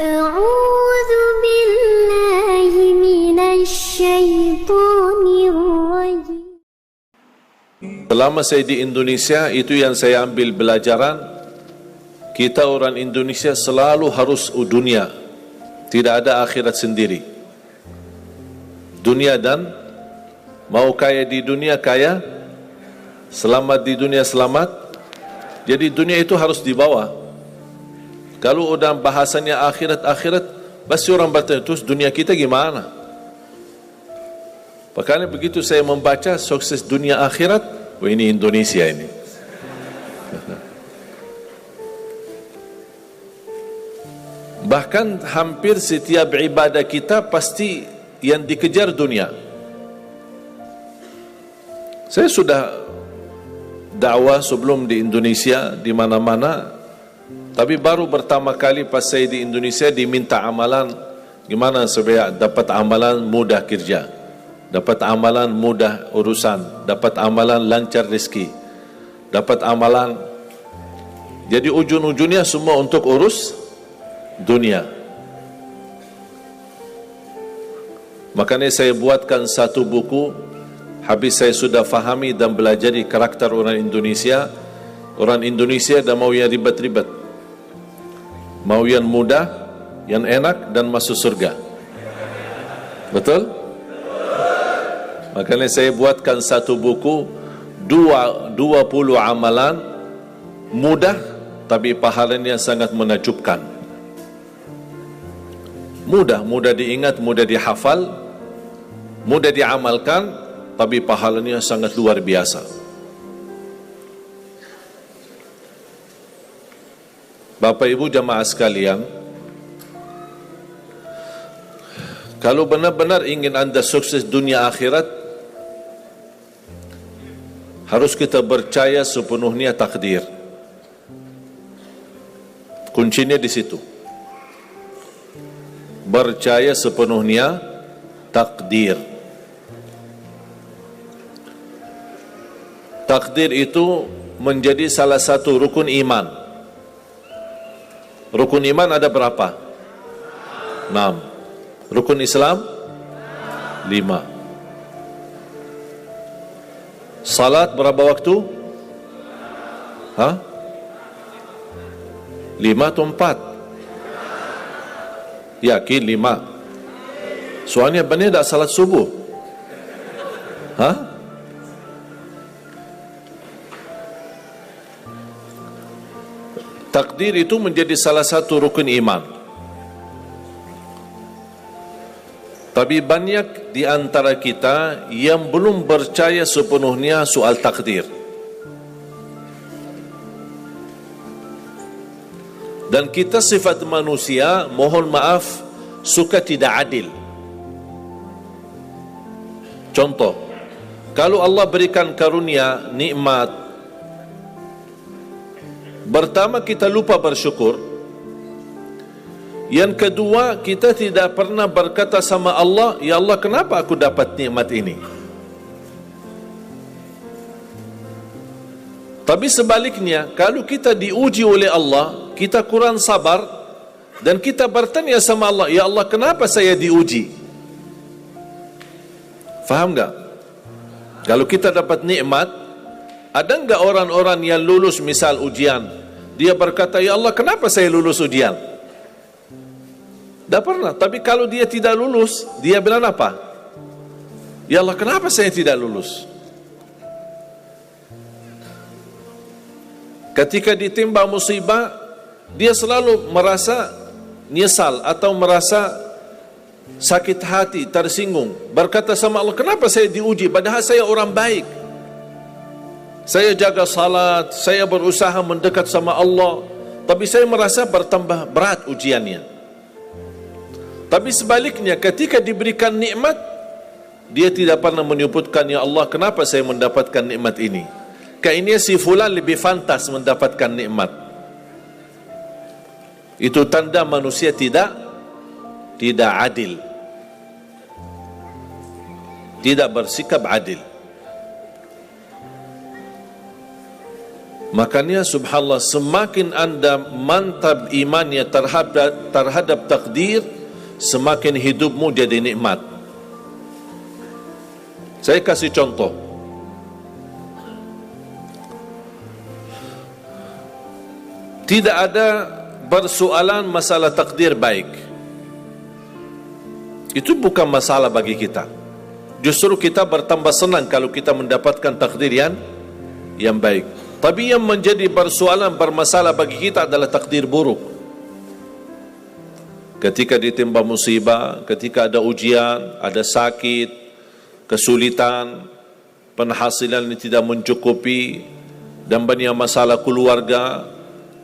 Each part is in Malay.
أعوذ بالله من الشيطان الرجيم Selama saya di Indonesia, itu yang saya ambil belajaran. Kita orang Indonesia selalu harus dunia. Tidak ada akhirat sendiri. Dunia dan mau kaya di dunia kaya, selamat di dunia selamat. Jadi dunia itu harus dibawa. Kalau udah bahasanya akhirat-akhirat, pasti orang bertanya, terus dunia kita gimana? Makanya begitu saya membaca sukses dunia akhirat, ini Indonesia ini. Bahkan hampir setiap ibadah kita pasti yang dikejar dunia. Saya sudah dakwah sebelum di Indonesia di mana-mana tapi baru pertama kali pas saya di Indonesia diminta amalan. Gimana supaya dapat amalan mudah kerja? Dapat amalan mudah urusan. Dapat amalan lancar rezeki. Dapat amalan. Jadi ujung-ujungnya semua untuk urus dunia. Makanya saya buatkan satu buku. Habis saya sudah fahami dan belajari karakter orang Indonesia. Orang Indonesia dah mau yang ribet-ribet mau yang mudah yang enak dan masuk surga. Betul? makanya saya buatkan satu buku dua, dua puluh amalan mudah tapi pahalanya sangat menakjubkan. Mudah, mudah diingat, mudah dihafal mudah diamalkan tapi pahalanya sangat luar biasa Bapak Ibu jamaah sekalian Kalau benar-benar ingin anda sukses dunia akhirat Harus kita percaya sepenuhnya takdir. Kuncinya di situ. Percaya sepenuhnya takdir. Takdir itu menjadi salah satu rukun iman Rukun iman ada berapa? Enam. Rukun Islam? Lima. Salat berapa waktu? Hah? Lima atau empat? Yakin lima. Soalnya benar tak salat subuh? Hah? Takdir itu menjadi salah satu rukun iman. Tapi banyak di antara kita yang belum percaya sepenuhnya soal takdir. Dan kita sifat manusia, mohon maaf, suka tidak adil. Contoh, kalau Allah berikan karunia, nikmat, Pertama kita lupa bersyukur. Yang kedua kita tidak pernah berkata sama Allah Ya Allah kenapa aku dapat nikmat ini? Tapi sebaliknya Kalau kita diuji oleh Allah Kita kurang sabar Dan kita bertanya sama Allah Ya Allah kenapa saya diuji? Faham tak? Kalau kita dapat nikmat ada enggak orang-orang yang lulus misal ujian? Dia berkata ya Allah kenapa saya lulus ujian? Tak pernah. Tapi kalau dia tidak lulus dia bilang apa? Ya Allah kenapa saya tidak lulus? Ketika ditimba musibah dia selalu merasa nyesal atau merasa sakit hati tersinggung. Berkata sama Allah kenapa saya diuji? Padahal saya orang baik saya jaga salat, saya berusaha mendekat sama Allah, tapi saya merasa bertambah berat ujiannya. Tapi sebaliknya ketika diberikan nikmat, dia tidak pernah menyebutkan ya Allah kenapa saya mendapatkan nikmat ini. Kayaknya si fulan lebih fantas mendapatkan nikmat. Itu tanda manusia tidak tidak adil. Tidak bersikap adil. Makanya subhanallah semakin anda mantap imannya terhadap terhadap takdir semakin hidupmu jadi nikmat. Saya kasih contoh. Tidak ada persoalan masalah takdir baik. Itu bukan masalah bagi kita. Justru kita bertambah senang kalau kita mendapatkan takdir yang yang baik. Tapi yang menjadi persoalan bermasalah bagi kita adalah takdir buruk. Ketika ditimpa musibah, ketika ada ujian, ada sakit, kesulitan, penghasilan yang tidak mencukupi, dan banyak masalah keluarga,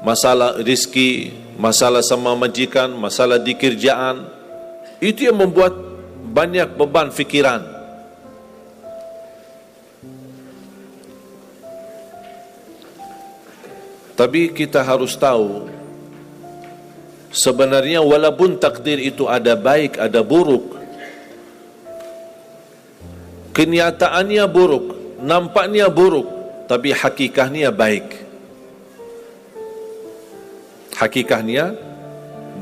masalah rizki, masalah sama majikan, masalah di kerjaan, itu yang membuat banyak beban fikiran. Tapi kita harus tahu sebenarnya walaupun takdir itu ada baik ada buruk kenyataannya buruk nampaknya buruk tapi hakikahnya baik. Hakikahnya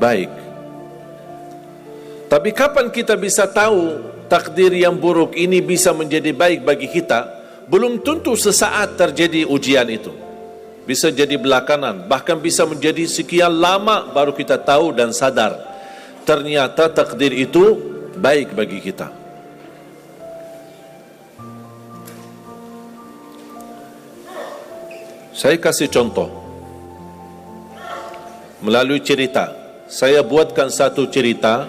baik. Tapi kapan kita bisa tahu takdir yang buruk ini bisa menjadi baik bagi kita? Belum tentu sesaat terjadi ujian itu bisa jadi belakangan bahkan bisa menjadi sekian lama baru kita tahu dan sadar. Ternyata takdir itu baik bagi kita. Saya kasih contoh. Melalui cerita saya buatkan satu cerita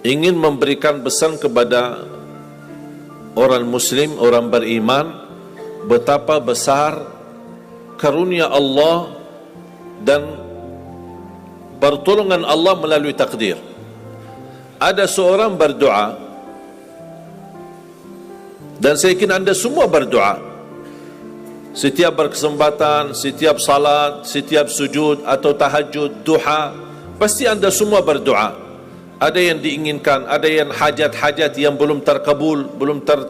ingin memberikan pesan kepada orang muslim orang beriman betapa besar karunia Allah dan pertolongan Allah melalui takdir. Ada seorang berdoa dan saya yakin anda semua berdoa. Setiap berkesempatan, setiap salat, setiap sujud atau tahajud, duha, pasti anda semua berdoa. Ada yang diinginkan, ada yang hajat-hajat yang belum terkabul, belum ter,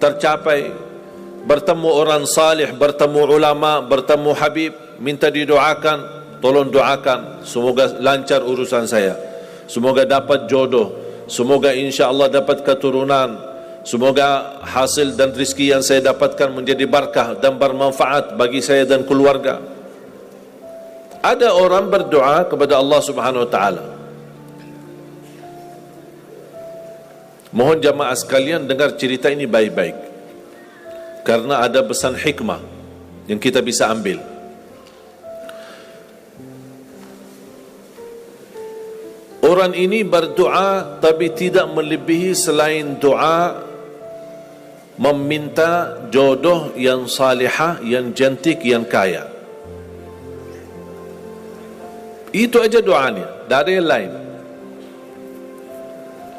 tercapai, bertemu orang salih, bertemu ulama, bertemu habib, minta didoakan, tolong doakan, semoga lancar urusan saya. Semoga dapat jodoh, semoga insya Allah dapat keturunan, semoga hasil dan rezeki yang saya dapatkan menjadi berkah dan bermanfaat bagi saya dan keluarga. Ada orang berdoa kepada Allah Subhanahu wa taala. Mohon jamaah sekalian dengar cerita ini baik-baik karena ada pesan hikmah yang kita bisa ambil. Orang ini berdoa tapi tidak melebihi selain doa meminta jodoh yang salihah, yang cantik, yang kaya. Itu aja doanya, dari yang lain.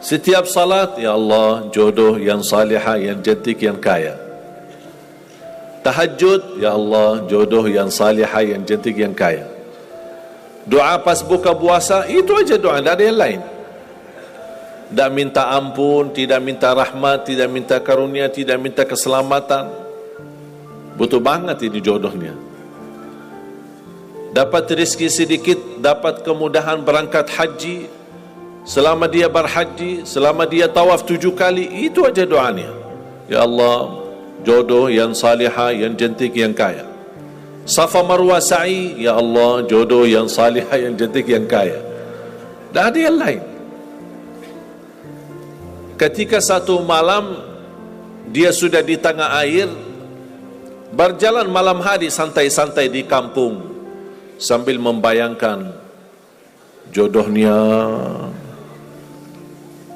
Setiap salat, Ya Allah, jodoh yang salihah, yang cantik, yang kaya. Tahajud, Ya Allah, jodoh yang salihah, yang cantik, yang kaya. Doa pas buka puasa, itu aja doa, tidak ada yang lain. Tidak minta ampun, tidak minta rahmat, tidak minta karunia, tidak minta keselamatan. Butuh banget ini jodohnya. Dapat rezeki sedikit, dapat kemudahan berangkat haji. Selama dia berhaji, selama dia tawaf tujuh kali, itu aja doanya. Ya Allah, jodoh yang salihah, yang cantik, yang kaya. Safa Marwah Sa'i, Ya Allah, jodoh yang salihah, yang cantik, yang kaya. Tak ada yang lain. Ketika satu malam, dia sudah di tengah air, berjalan malam hari santai-santai di kampung, sambil membayangkan jodohnya,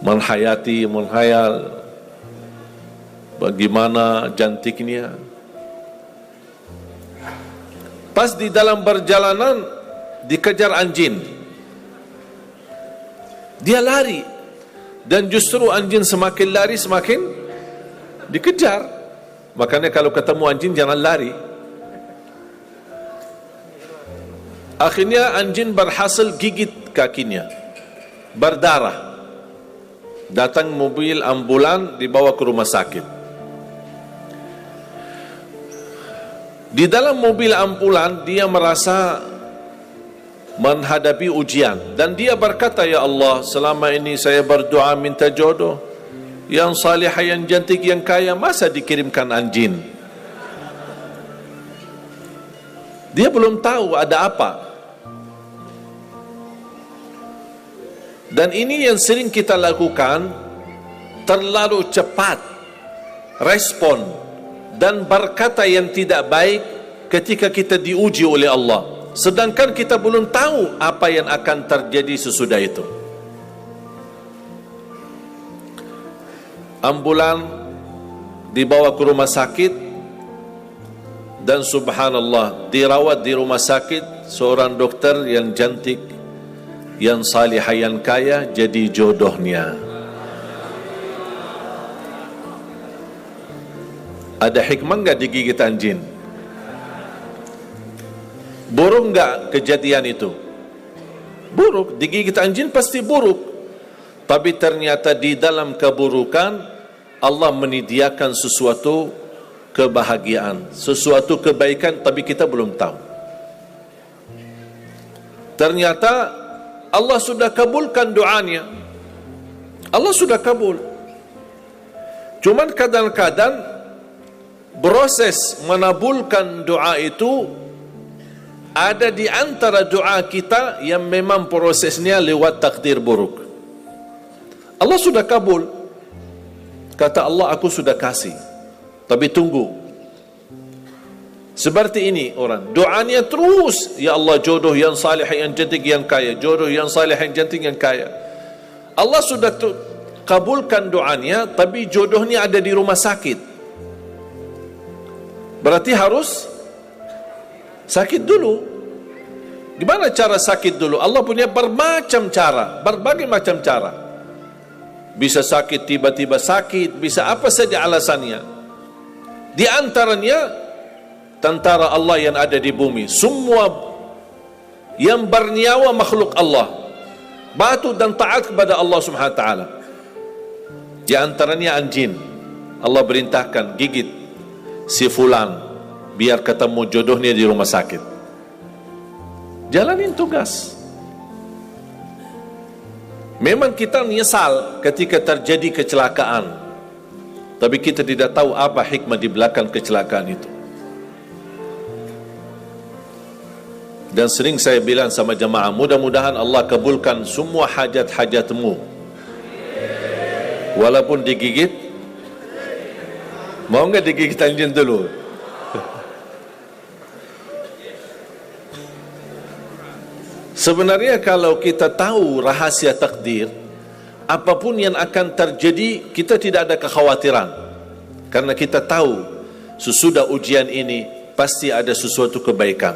menghayati, menghayal, bagaimana cantiknya, Pas di dalam perjalanan dikejar anjing. Dia lari dan justru anjing semakin lari semakin dikejar. Makanya kalau ketemu anjing jangan lari. Akhirnya anjing berhasil gigit kakinya. Berdarah. Datang mobil ambulan dibawa ke rumah sakit. Di dalam mobil ambulan dia merasa menghadapi ujian. Dan dia berkata ya Allah selama ini saya berdoa minta jodoh. Yang salih yang cantik yang kaya masa dikirimkan anjing? Dia belum tahu ada apa. Dan ini yang sering kita lakukan terlalu cepat respon dan berkata yang tidak baik ketika kita diuji oleh Allah. Sedangkan kita belum tahu apa yang akan terjadi sesudah itu. Ambulan dibawa ke rumah sakit dan subhanallah dirawat di rumah sakit seorang dokter yang cantik yang salih yang kaya jadi jodohnya ada hikmah enggak digigit anjing Buruk enggak kejadian itu? Buruk, digigit anjing pasti buruk. Tapi ternyata di dalam keburukan Allah menyediakan sesuatu kebahagiaan, sesuatu kebaikan tapi kita belum tahu. Ternyata Allah sudah kabulkan doanya. Allah sudah kabul. Cuman kadang-kadang proses menabulkan doa itu ada di antara doa kita yang memang prosesnya lewat takdir buruk. Allah sudah kabul. Kata Allah aku sudah kasih. Tapi tunggu. Seperti ini orang. Doanya terus. Ya Allah jodoh yang salih yang cantik yang kaya. Jodoh yang salih yang cantik yang kaya. Allah sudah kabulkan doanya. Tapi jodohnya ada di rumah sakit. Berarti harus sakit dulu. Gimana cara sakit dulu? Allah punya bermacam cara berbagai macam cara. Bisa sakit tiba-tiba sakit bisa apa saja alasannya. Di antaranya tentara Allah yang ada di bumi. Semua yang bernyawa makhluk Allah. Batu dan taat kepada Allah Subhanahu wa taala. Di antaranya anjing. Allah perintahkan gigit si fulan biar ketemu jodohnya di rumah sakit. Jalanin tugas. Memang kita nyesal ketika terjadi kecelakaan. Tapi kita tidak tahu apa hikmah di belakang kecelakaan itu. Dan sering saya bilang sama jemaah mudah-mudahan Allah kabulkan semua hajat-hajatmu. Walaupun digigit mau enggak digigit anjing dulu Sebenarnya kalau kita tahu rahasia takdir, apapun yang akan terjadi, kita tidak ada kekhawatiran. Karena kita tahu sesudah ujian ini pasti ada sesuatu kebaikan.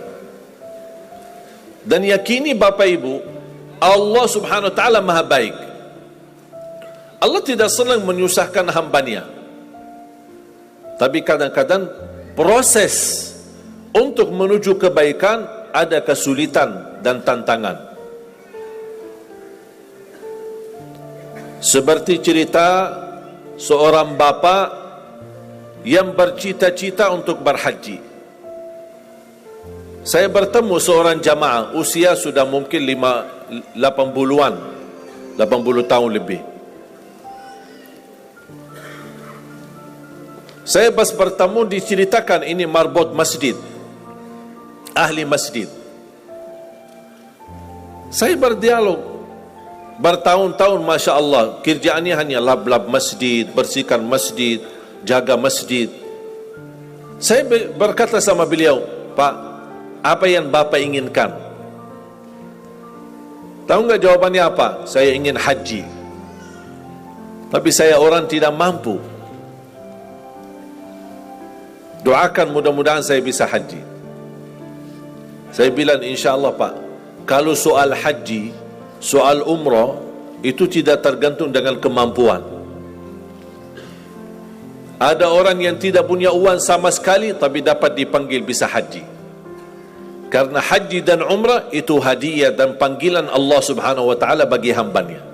Dan yakini Bapak Ibu, Allah Subhanahu wa taala Maha baik. Allah tidak senang menyusahkan hambanya. Tapi kadang-kadang proses untuk menuju kebaikan ada kesulitan dan tantangan. Seperti cerita seorang bapa yang bercita-cita untuk berhaji. Saya bertemu seorang jamaah usia sudah mungkin 5 80-an 80 tahun lebih. Saya pas bertemu diceritakan ini marbot masjid ahli masjid. Saya berdialog bertahun-tahun Masya Allah kerjaannya hanya lab-lab masjid, bersihkan masjid, jaga masjid. Saya berkata sama beliau, Pak, apa yang Bapak inginkan? Tahu nggak jawabannya apa? Saya ingin haji. Tapi saya orang tidak mampu. Doakan mudah-mudahan saya bisa haji. Saya bilang insya Allah Pak, kalau soal haji, soal umrah itu tidak tergantung dengan kemampuan. Ada orang yang tidak punya uang sama sekali tapi dapat dipanggil bisa haji. Karena haji dan umrah itu hadiah dan panggilan Allah Subhanahu wa taala bagi hambanya.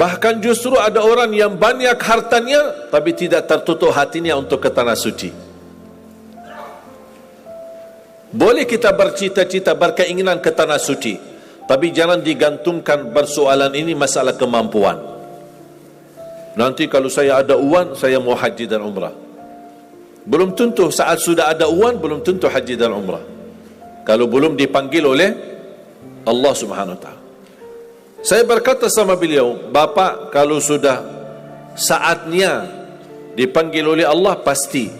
Bahkan justru ada orang yang banyak hartanya tapi tidak tertutup hatinya untuk ke tanah suci. Boleh kita bercita-cita berkeinginan ke tanah suci, tapi jangan digantungkan persoalan ini masalah kemampuan. Nanti kalau saya ada uang, saya mau haji dan umrah. Belum tentu saat sudah ada uang, belum tentu haji dan umrah. Kalau belum dipanggil oleh Allah Subhanahu wa taala. Saya berkata sama beliau, Bapak kalau sudah saatnya dipanggil oleh Allah pasti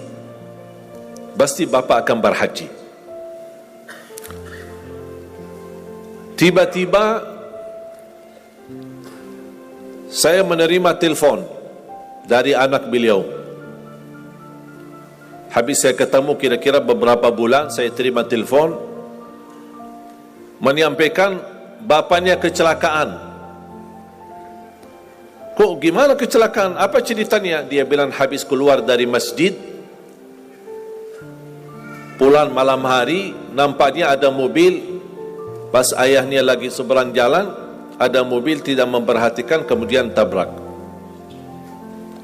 pasti Bapak akan berhaji. Tiba-tiba saya menerima telefon dari anak beliau. Habis saya ketemu kira-kira beberapa bulan saya terima telefon menyampaikan bapaknya kecelakaan. Kok gimana kecelakaan? Apa ceritanya? Dia bilang habis keluar dari masjid pulang malam hari nampaknya ada mobil pas ayahnya lagi seberang jalan ada mobil tidak memperhatikan kemudian tabrak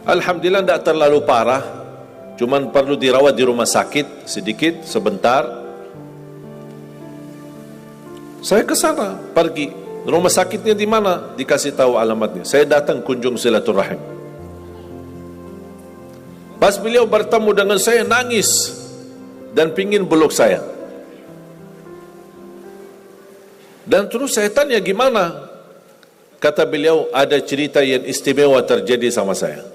Alhamdulillah tidak terlalu parah cuman perlu dirawat di rumah sakit sedikit sebentar saya ke sana, pergi. Rumah sakitnya di mana? Dikasih tahu alamatnya. Saya datang kunjung silaturahim. Pas beliau bertemu dengan saya nangis dan pingin beluk saya. Dan terus saya tanya gimana? Kata beliau ada cerita yang istimewa terjadi sama saya.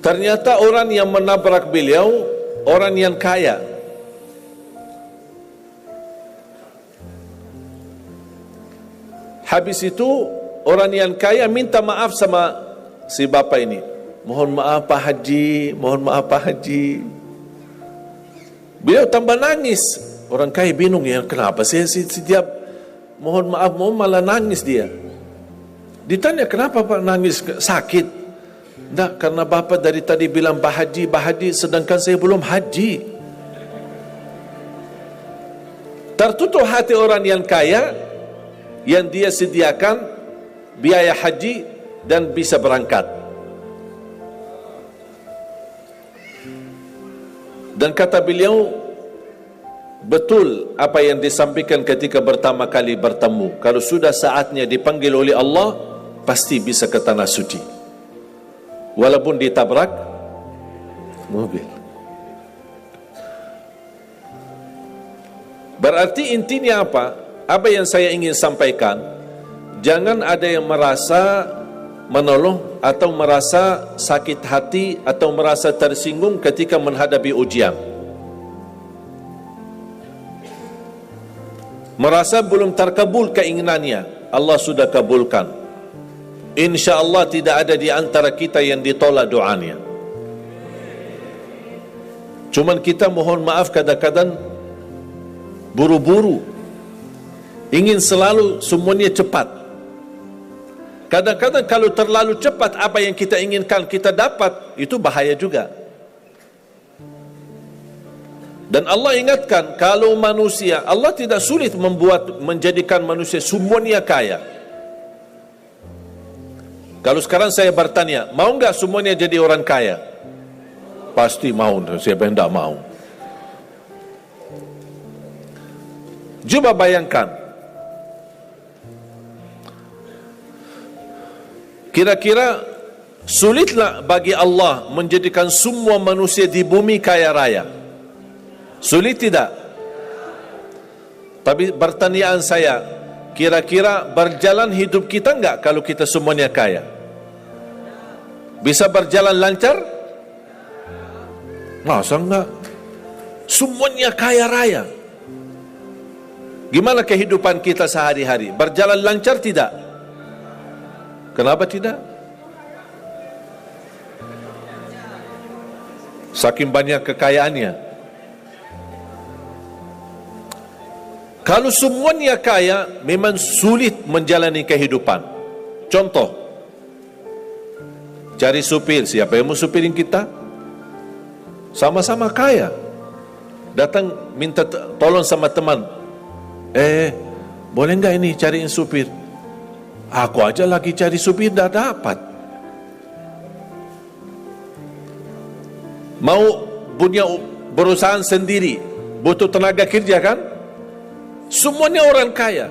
Ternyata orang yang menabrak beliau orang yang kaya. Habis itu orang yang kaya minta maaf sama si bapa ini. Mohon maaf Pak Haji, mohon maaf Pak Haji. Beliau tambah nangis. Orang kaya bingung ya, kenapa sih setiap mohon maaf mohon malah nangis dia. Ditanya kenapa Pak nangis sakit? Tidak, karena Bapak dari tadi bilang Pak Haji, Pak Haji, sedangkan saya belum haji. Tertutup hati orang yang kaya, yang dia sediakan biaya haji dan bisa berangkat. Dan kata beliau, betul apa yang disampaikan ketika pertama kali bertemu. Kalau sudah saatnya dipanggil oleh Allah, pasti bisa ke tanah suci. Walaupun ditabrak mobil. Berarti intinya apa? Apa yang saya ingin sampaikan jangan ada yang merasa menolong atau merasa sakit hati atau merasa tersinggung ketika menghadapi ujian. Merasa belum terkabul keinginannya Allah sudah kabulkan. Insya Allah tidak ada di antara kita yang ditolak doanya. Cuman kita mohon maaf kadang-kadang buru-buru ingin selalu semuanya cepat. Kadang-kadang kalau terlalu cepat apa yang kita inginkan kita dapat, itu bahaya juga. Dan Allah ingatkan kalau manusia, Allah tidak sulit membuat menjadikan manusia semuanya kaya. Kalau sekarang saya bertanya, mau enggak semuanya jadi orang kaya? Pasti mau, siapa yang tidak mau. Coba bayangkan, Kira-kira sulitlah bagi Allah menjadikan semua manusia di bumi kaya raya. Sulit tidak? Tapi pertanyaan saya, kira-kira berjalan hidup kita enggak kalau kita semuanya kaya? Bisa berjalan lancar? Masa enggak? Semuanya kaya raya. Gimana kehidupan kita sehari-hari? Berjalan lancar tidak? Kenapa tidak? Saking banyak kekayaannya. Kalau semuanya kaya, memang sulit menjalani kehidupan. Contoh, cari supir. Siapa yang mau supirin kita? Sama-sama kaya. Datang minta tolong sama teman. Eh, boleh enggak ini cariin supir? Aku aja lagi cari supir dah dapat. Mau punya perusahaan sendiri, butuh tenaga kerja kan? Semuanya orang kaya.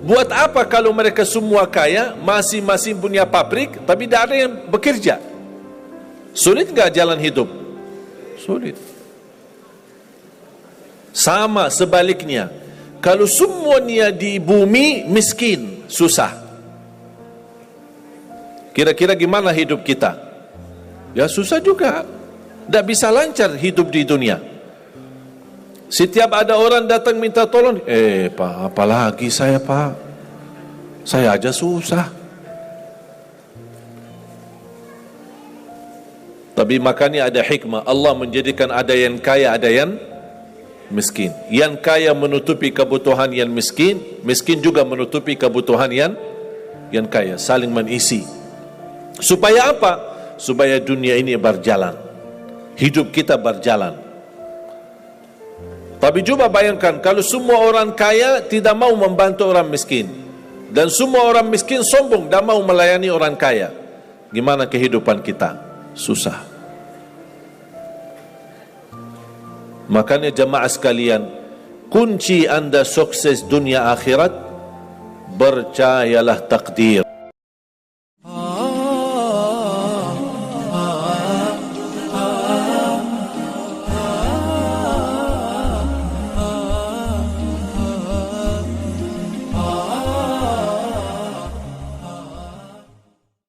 Buat apa kalau mereka semua kaya, masing-masing punya pabrik, tapi tidak ada yang bekerja? Sulit nggak jalan hidup? Sulit. Sama sebaliknya, kalau semuanya di bumi miskin, susah. Kira-kira gimana hidup kita? Ya susah juga. Tidak bisa lancar hidup di dunia. Setiap ada orang datang minta tolong, eh pak, apalagi saya pak, saya aja susah. Tapi makanya ada hikmah Allah menjadikan ada yang kaya, ada yang miskin. Yang kaya menutupi kebutuhan yang miskin, miskin juga menutupi kebutuhan yang yang kaya, saling mengisi. Supaya apa? Supaya dunia ini berjalan. Hidup kita berjalan. Tapi cuba bayangkan kalau semua orang kaya tidak mau membantu orang miskin dan semua orang miskin sombong dan mau melayani orang kaya. Gimana kehidupan kita? Susah. Makanya jemaah sekalian, kunci anda sukses dunia akhirat bercayalah takdir.